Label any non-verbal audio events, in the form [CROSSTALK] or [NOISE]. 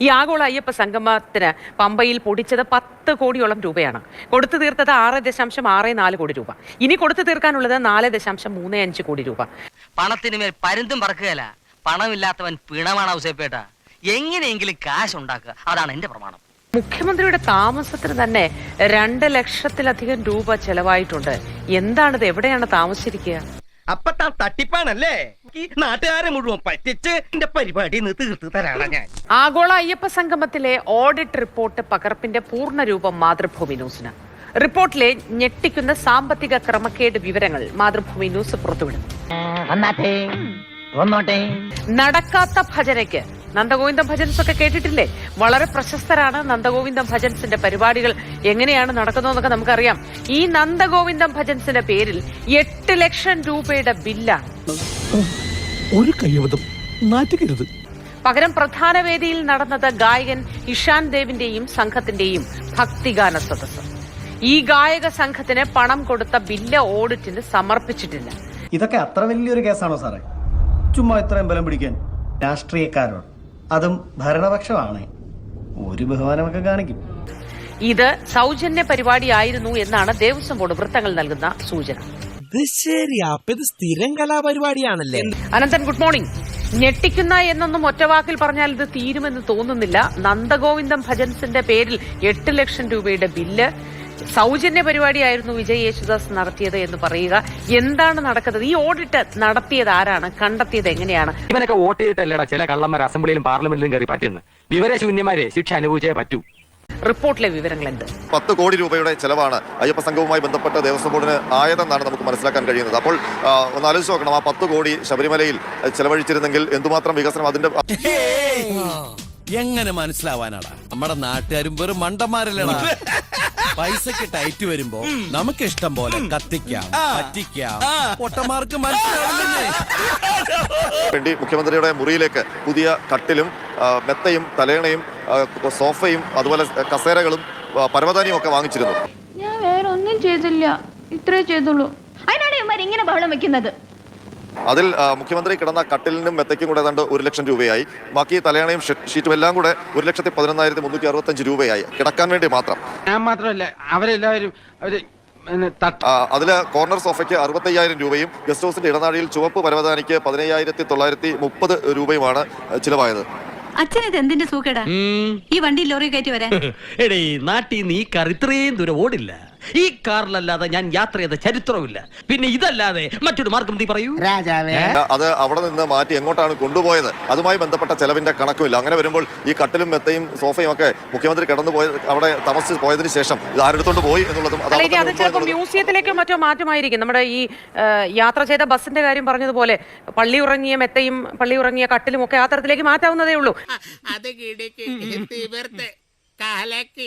ഈ ആഗോള അയ്യപ്പ സംഗമത്തിന് പമ്പയിൽ പൊടിച്ചത് പത്ത് കോടിയോളം രൂപയാണ്. കൊടുത്തു തീർത്തത് ആറ് ദശാംശം ആറ് നാല് കോടി രൂപ. ഇനി കൊടുത്തു തീർക്കാനുള്ളത് നാല് ദശാംശം മൂന്ന് അഞ്ച് കോടി രൂപ. പണത്തിന് മേൽ പരുന്തും പറക്കുകയല്ല. പണമില്ലാത്തവൻ പിണമാണ് ഔസേപ്പേട്ട. എങ്ങനെയെങ്കിലും കാശ് ഉണ്ടാക്കുക. അതാണ് എന്റെ പ്രമാണം. മുഖ്യമന്ത്രിയുടെ താമസത്തിന് തന്നെ രണ്ട് ലക്ഷത്തിലധികം രൂപ ചെലവായിട്ടുണ്ട്. എന്താണിത്? എവിടെയാണ് താമസിച്ചിരിക്കുക? അപ്പത്താ തട്ടിപ്പാണല്ലേ? നാട്ടുകാരെ മുഴുവൻ പറ്റിച്ച് എന്റെ പരിപാടി തീർത്ത് തരാണ് ഞാൻ. ആഗോള അയ്യപ്പ സംഗമത്തിലെ ഓഡിറ്റ് റിപ്പോർട്ട് പകർപ്പിന്റെ പൂർണ രൂപം മാതൃഭൂമി ന്യൂസിന്. റിപ്പോർട്ടിലെ ഞെട്ടിക്കുന്ന സാമ്പത്തിക ക്രമക്കേട് വിവരങ്ങൾ മാതൃഭൂമി ന്യൂസ് പുറത്തുവിടുന്നു. നടക്കാത്ത ഭജനയ്ക്ക് നന്ദഗോവിന്ദം ഭജൻസ് ഒക്കെ കേട്ടിട്ടില്ലേ? വളരെ പ്രശസ്തരാണ് നന്ദഗോവിന്ദം ഭജൻസിന്റെ പരിപാടികൾ. എങ്ങനെയാണ് നടക്കുന്നതെന്നൊക്കെ നമുക്കറിയാം. ഈ നന്ദഗോവിന്ദം ഭജൻസിന്റെ പേരിൽ എട്ട് ലക്ഷം രൂപയുടെ ബില്ലാണ് ഒരു കയ്യബദ്ധം നാറ്റുകരുത്. പകരം പ്രധാന വേദിയിൽ നടന്നത് ഗായകൻ ഇഷാൻ ദേവിന്റെയും സംഘത്തിന്റെയും ഭക്തിഗാന സദസ്സ്. ഈ ഗായക സംഘത്തിന് പണം കൊടുത്ത ബില്ല് ഓഡിറ്റിന് സമർപ്പിച്ചിട്ടില്ല. ഇതൊക്കെ അത്ര വലിയൊരു കേസാണോ സാറേ? ചുമ്മാ ഇത്രയും ബലം പിടിക്കാൻ രാഷ്ട്രീയക്കാരോട് അതും ഭരണപക്ഷമാണ്. ഒരു ബഹുമാനമൊക്കെ കാണിക്കും. ഇത് സൗജന്യ പരിപാടിയായിരുന്നു എന്നാണ് ദേവസ്വം ബോർഡ് വൃത്തങ്ങൾ നൽകുന്ന സൂചന. ഇത് ശരി അപ്പൊ ഇത് സ്ഥിരം കലാപരിപാടിയാണല്ലേ? അനന്തൻ ഗുഡ് മോർണിംഗ് ഞെട്ടിക്കുന്ന എന്നൊന്നും ഒറ്റവാക്കിൽ പറഞ്ഞാൽ ഇത് തീരുമെന്ന് തോന്നുന്നില്ല. നന്ദഗോവിന്ദം ഭജൻസിന്റെ പേരിൽ എട്ട് ലക്ഷം രൂപയുടെ ബില്ല് സൗജന്യ പരിപാടിയായിരുന്നു വിജയ് യേശുദാസ് നടത്തിയത് എന്ന് പറയുക. എന്താണ് നടക്കുന്നത്? ഈ ഓഡിറ്റ് നടത്തിയത് ആരാണ്? കണ്ടെത്തിയത് എങ്ങനെയാണ്? ഇവനൊക്കെ വോട്ട് ചെയ്തിട്ടല്ലേടാ ചില കള്ളന്മാർ അസംബ്ലിയിലും പാർലമെന്റിലും കയറി പറ്റുന്നത്. വിവരശൂന്യമാരെ ശിക്ഷ അനുഭവിച്ചേ പറ്റൂ. റിപ്പോർട്ടിലെ വിവരങ്ങൾ എന്ത് പത്ത് കോടി രൂപയുടെ ചെലവാണ് അയ്യപ്പ സംഘവുമായി ബന്ധപ്പെട്ട ദേവസ്വം ബോർഡിന് ആയതെന്നാണ് നമുക്ക് മനസ്സിലാക്കാൻ കഴിയുന്നത്. അപ്പോൾ ഒന്ന് ആലോചിച്ച് നോക്കണം. ആ പത്ത് കോടി ശബരിമലയിൽ ചെലവഴിച്ചിരുന്നെങ്കിൽ എന്തുമാത്രം വികസനം അതിന്റെ എങ്ങനെ മനസ്സിലാവാനാടാ? നമ്മുടെ നാട്ടുകാരും വെറും മണ്ടന്മാരല്ലടാ? പൈസക്ക് ടൈറ്റ് വരുമ്പോ നമുക്ക് ഇഷ്ടം പോലെ കത്തിക്കാം പറ്റിക്കാം. പൊട്ടന്മാർക്ക് മനസ്സിലാവില്ലേ വേണ്ടി മുഖ്യമന്ത്രിയുടെ മുറിയിലേക്ക് പുതിയ കട്ടിലും മെത്തയും തലേണയും സോഫയും അതുപോലെ കസേരകളും പരമതാനിയും പരവതാനിയും ഒക്കെ വാങ്ങിച്ചിരുന്നു. ഞാൻ വേറെ ഒന്നും ചെയ്തില്ല. ഇത്രേ ചെയ്തുള്ളൂ. അതിനാണ് ഇവന്മാർ ഇങ്ങനെ ബഹളം വെക്കുന്നത്. അതിൽ മുഖ്യമന്ത്രി കിടന്ന കട്ടിലിനും മെത്തയ്ക്കും കൂടെ ഏതാണ്ട് ഒരു ലക്ഷം രൂപയായി. ബാക്കി തലയണയും ഷീറ്റും എല്ലാം കൂടെ ഒരു ലക്ഷത്തി പതിനൊന്നായിരത്തി മുന്നൂറ്റി അറുപത്തഞ്ച് രൂപയായി. കിടക്കാൻ വേണ്ടി മാത്രം. ഞാൻ മാത്രമല്ല അവരെല്ലാവരും അവർ അതിൽ അതിൽ കോർണർ സോഫയ്ക്ക് അറുപത്തയ്യായിരം രൂപയും ഗസ്റ്റ് ഹൗസിന്റെ ഇടനാഴിയിൽ ചുവപ്പ് പരവതാനിക്ക് പതിനയ്യായിരത്തി തൊള്ളായിരത്തി മുപ്പത് രൂപയുമാണ് ചിലവായത്. അച്ഛൻ ഇത് എന്തിന്റെ സൂക്കേടാ? ഈ വണ്ടി ലോറി കയറ്റി വരാൻ. [LAUGHS] എടേ നാട്ടിൽ നീ കറിത്രയും ദൂരം ഓടില്ല. ഈ കാറിലല്ലാതെ ഞാൻ യാത്ര ചെയ്ത ചരിത്രമില്ല പിന്നെ ഇതല്ലാതെ മറ്റൊരു മാർഗം നീ പറയൂ. അത് അവിടെ നിന്ന് മാറ്റി എങ്ങോട്ടാണ് കൊണ്ടുപോയത്? അതുമായി ബന്ധപ്പെട്ട ചെലവിന്റെ കണക്കുമില്ല. അങ്ങനെ വരുമ്പോൾ ഈ കട്ടിലും മെത്തയും സോഫയും ഒക്കെ മുഖ്യമന്ത്രി കിടന്നു പോയത് അവിടെ താമസിച്ച് പോയതിന് ശേഷം ഇത് ആരെടുത്തോണ്ട് പോയി എന്നുള്ളതും അത് ചിലപ്പോൾ ഉണ്ടോ മ്യൂസിയത്തിലേക്കോ മറ്റോ മാറ്റമായിരിക്കും. നമ്മുടെ ഈ യാത്ര ചെയ്ത ബസിന്റെ കാര്യം പറഞ്ഞതുപോലെ പള്ളി ഉറങ്ങിയ മെത്തയും പള്ളി ഉറങ്ങിയ കട്ടിലും ഒക്കെ ആ തരത്തിലേക്ക് മാറ്റാവുന്നതേ ഉള്ളൂ. അത് കിടക്ക് തീവർത്ത് കാലക്ക്.